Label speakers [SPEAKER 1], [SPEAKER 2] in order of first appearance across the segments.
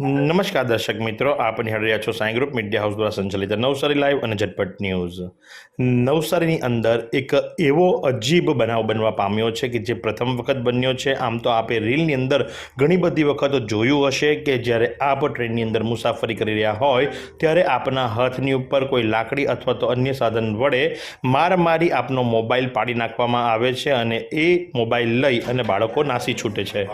[SPEAKER 1] નમસ્કાર દર્શક મિત્રો, આપ નિહાળી છો સાંઈ ગ્રુપ મીડિયા હાઉસ દ્વારા સંચાલિત નવસારી લાઈવ અને ઝટપટ ન્યૂઝ. નવસારીની અંદર એક એવો અજીબ બનાવ બનવા પામ્યો છે કે જે પ્રથમ વખત બન્યો છે. આમ તો આપે રીલની અંદર ઘણી બધી વખત જોયું હશે કે જ્યારે આપ ટ્રેનની અંદર મુસાફરી કરી રહ્યા હોય, ત્યારે આપના હાથની ઉપર કોઈ લાકડી અથવા તો અન્ય સાધન વડે માર મારી આપનો મોબાઈલ પાડી નાખવામાં આવે છે અને એ મોબાઈલ લઈ અને બાળકો નાસી છૂટે છે.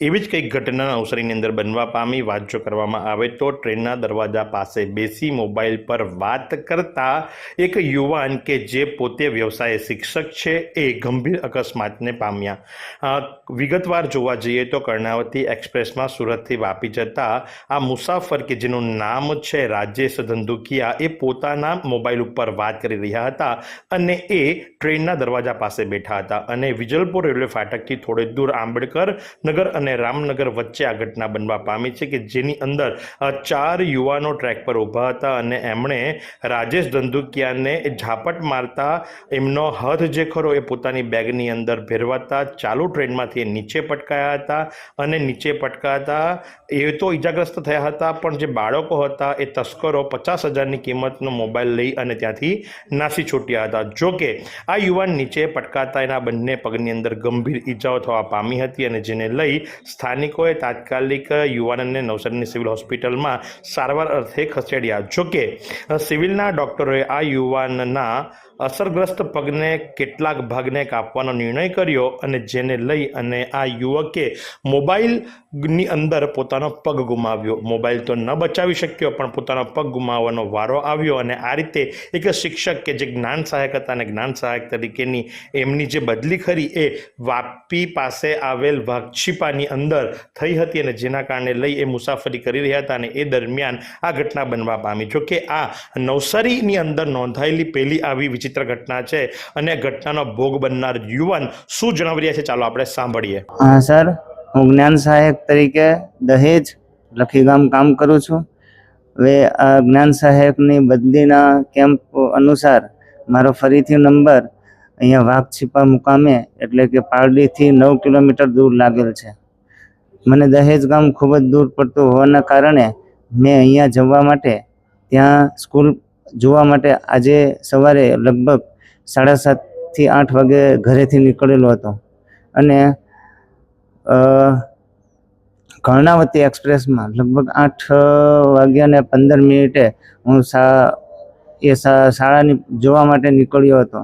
[SPEAKER 1] એવી જ કંઈક ઘટના નવસારીની અંદર બનવા પામી વાત જો કરવામાં આવે તો ટ્રેનના દરવાજા પાસે બેસી મોબાઈલ પર વાત કરતા એક યુવાન કે જે પોતે વ્યવસાય શિક્ષક છે એ ગંભીર અકસ્માતને પામ્યા. વિગતવાર જોવા જઈએ તો કર્ણાવતી એક્સપ્રેસમાં સુરતથી વાપી જતા આ મુસાફર કે જેનું નામ છે રાજેશ ધંધુકિયા એ પોતાના મોબાઈલ ઉપર વાત કરી રહ્યા હતા અને એ ટ્રેનના દરવાજા પાસે બેઠા હતા. અને વિજલપુર રેલવે ફાટકથી થોડે દૂર આંબેડકર નગર અને રામનગર વચ્ચે આ ઘટના બનવા પામી છે કે જેની અંદર ચાર યુવાનો ટ્રેક પર ઊભા હતા અને એમણે રાજેશ ધંધુકિયાને ઝાપટ મારતા એમનો હાથ જે ખરો એ પોતાની બેગની અંદર ભેરવાતા, ચાલુ ટ્રેનમાંથી નીચે પટકાયા હતા અને નીચે પટકાતા એ તો ઈજાગ્રસ્ત થયા હતા, પણ જે બાળકો હતા એ તસ્કરો પચાસ હજારની કિંમતનો મોબાઈલ લઈ અને ત્યાંથી નાસી છૂટ્યા હતા. જોકે આ યુવાન નીચે પટકાતા એના બંને પગની અંદર ગંભીર ઈજાઓ થવા પામી હતી અને જેને લઈ સ્થાનિકોએ તાત્કાલિક યુવાનને નવસારીની સિવિલ હોસ્પિટલમાં સારવાર અર્થે ખસેડ્યા. જોકે સિવિલના ડોક્ટરોએ આ યુવાનના અસરગ્રસ્ત પગને કેટલાક ભાગને કાપવાનો નિર્ણય કર્યો અને જેને લઈ અને આ યુવકે મોબાઈલની અંદર પોતાનો પગ ગુમાવ્યો. મોબાઈલ તો ન બચાવી શક્યો, પણ પોતાનો પગ ગુમાવવાનો વારો આવ્યો અને આ રીતે એક શિક્ષક કે જે જ્ઞાન સહાયક હતા અને જ્ઞાન સહાયક તરીકેની એમની જે બદલી ખરી એ વાપી પાસે આવેલ વાક્ષિપાની અંદર થઈ હતી અને જેના કારણે લઈ એ મુસાફરી કરી રહ્યા હતા અને એ દરમિયાન આ ઘટના બનવા પામી. જોકે આ નવસારીની અંદર નોંધાયેલી પહેલી આવી વિચિત્ર ઘટના છે અને ઘટનાનો ભોગ બનનાર યુવાન શું જણાવી રહ્યા છે? ચાલો આપણે સાંભળીએ.
[SPEAKER 2] હા, સર. હું જ્ઞાન સહાયક તરીકે દહેજ લખીગામ કામ કરું છું. હવે આ જ્ઞાન સહાયકની બદલીના કેમ્પ અનુસાર મારો ફરીથી નંબર અહીંયા વાઘછીપા મુકામે એટલે કે પારડીથી નવ કિલોમીટર દૂર લાગેલ છે. મને દહેજ ગામ ખૂબ જ દૂર પડતું હોવાના કારણે મેં અહીંયા જવા માટે ત્યાં સ્કૂલ જોવા માટે આજે સવારે લગભગ સાડા સાતથી આઠ વાગે ઘરેથી નીકળેલો હતો. અને કર્ણાવતી એક્સપ્રેસમાં લગભગ આઠ વાગ્યાને પંદર મિનિટે હું સા, એ શાળાની જોવા માટે નીકળ્યો હતો.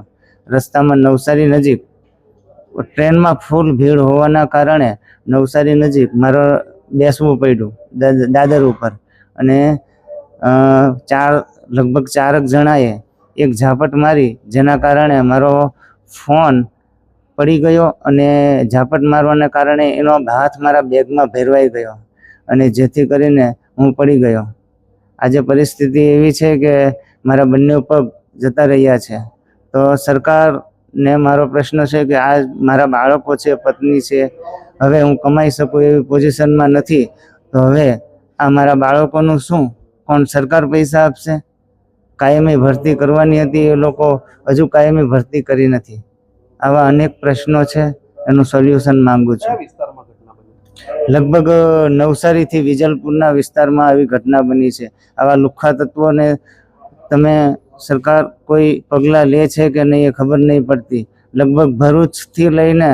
[SPEAKER 2] રસ્તામાં નવસારી નજીક ટ્રેનમાં ફૂલ ભીડ હોવાના કારણે નવસારી નજીક મારે બેસવું પડ્યું દાદર ઉપર. અને ચાર લગભગ ચારક જણાએ એક ઝાપટ મારી, જેના કારણે મારો ફોન પડી ગયો અને ઝાપટ મારવાના કારણે એનો હાથ મારા બેગમાં ભેરવાઈ ગયો અને જેથી કરીને હું પડી ગયો. આજે પરિસ્થિતિ એવી છે કે મારા બંને પગ જતા રહ્યા છે. તો સરકારને મારો પ્રશ્ન છે કે આ મારા બાળકો છે, પત્ની છે, હવે હું કમાઈ શકું એવી પોઝિશનમાં નથી. તો હવે આ મારા બાળકોનું શું? કોણ સરકાર પૈસા આપશે? કાયમી ભરતી કરવાની હતી એ લોકો હજુ કાયમી ભરતી કરી નથી. આવા અનેક પ્રશ્નો છે એનું સોલ્યુશન માંગુ છું. લગભગ નવસારીથી વિજલપુરના વિસ્તારમાં આવી ઘટના બની છે. આવા લુખ્ખા તત્વોને તમે સરકાર કોઈ પગલાં લે છે કે નહીં એ ખબર નહીં પડતી. લગભગ ભરૂચથી લઈને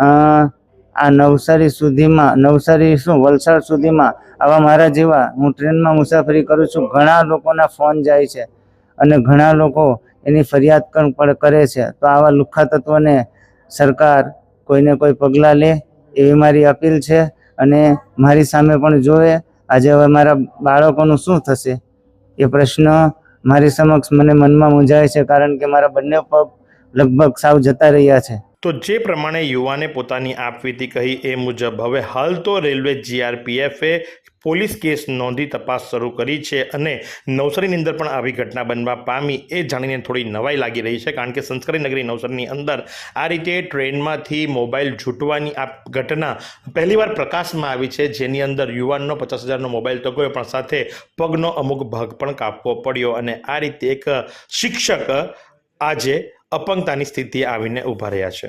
[SPEAKER 2] આ નવસારી સુધીમાં નવસારી શું વલસાડ સુધીમાં આવા મારા જેવા હું ટ્રેનમાં મુસાફરી કરું છું ઘણા લોકોના ફોન જાય છે. અને ઘણા લોકો એની ફરિયાદ પણ કરે છે. તો આવા લુખ્ખા તત્વોને સરકાર કોઈને કોઈ પગલાં લે એવી મારી અપીલ છે અને મારી સામે પણ જોવે. આજે હવે મારા બાળકોનું શું થશે? એ પ્રશ્ન મારી સમક્ષ મને મનમાં મૂંઝાય છે કારણ કે મારા બંને પગ લગભગ સાવ જતા રહ્યા છે.
[SPEAKER 1] તો જે પ્રમાણે યુવાને પોતાની આપવીતી કહી એ મુજબ હવે હાલ તો રેલવે જીઆરપીએફે પોલીસ કેસ નોંધી તપાસ શરૂ કરી છે અને નવસારીની અંદર પણ આવી ઘટના બનવા પામી એ જાણીને થોડી નવાઈ લાગી રહી છે, કારણ કે સંસ્કારી નગરી નવસારીની અંદર આ રીતે ટ્રેનમાંથી મોબાઈલ છૂટવાની આ ઘટના પહેલીવાર પ્રકાશમાં આવી છે, જેની અંદર યુવાનનો પચાસ હજારનો મોબાઈલ તો ગયો પણ સાથે પગનો અમુક ભાગ પણ કાપવો પડ્યો અને આ રીતે એક શિક્ષક આજે અપંગતાની સ્થિતિએ આવીને ઊભા રહ્યા છે.